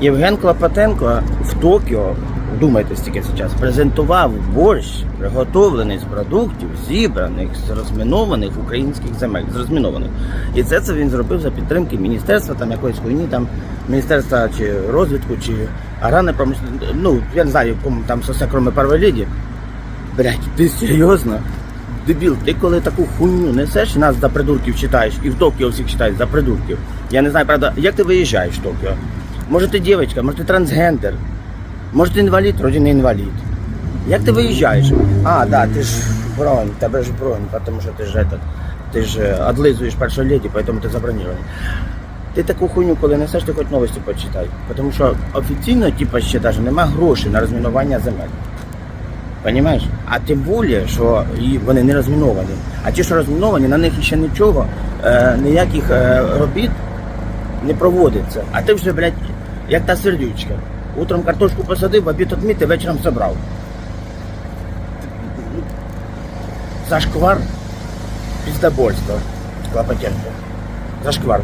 Євген Клопотенко в Токіо, думайте стільки зараз, презентував борщ, приготовлений з продуктів, зібраних з розмінованих українських земель, з розмінованих. І це, це він зробив за підтримки міністерства там якоїсь хуйні, там міністерства чи розвитку, чи аграрної промисловості. Ну, я не знаю, там все, кроме першої леді. Блять, ти серйозно? Дебіл, ти коли таку хуйню несеш, нас за придурків читаєш, і в Токіо всіх читають за придурків. Я не знаю, правда, як ти виїжджаєш в Токіо? Може ти дівчинка, може ти трансгендер, може ти інвалід, вроді інвалід. Як ти виїжджаєш? А, да, ти ж бронь, тебе ж бронь, тому що ти ж этот, ти ж е, одлизуєш першу леді, тому ти забронірований. Ти таку хуйню, коли несеш, ти хоч новості почитай. Тому що офіційно, типа, ще навіть немає грошей на розмінування земель. Понимаєш? А тим більше, що вони не розміновані. А ті, що розміновані, на них ще нічого, е, ніяких е, робіт не проводиться. А ти вже, блядь, як та сердючка. Утром картошку посадив, обід отмітив, вечором забрав. Зашквар, піздобольство, Клопотенко. Зашквар.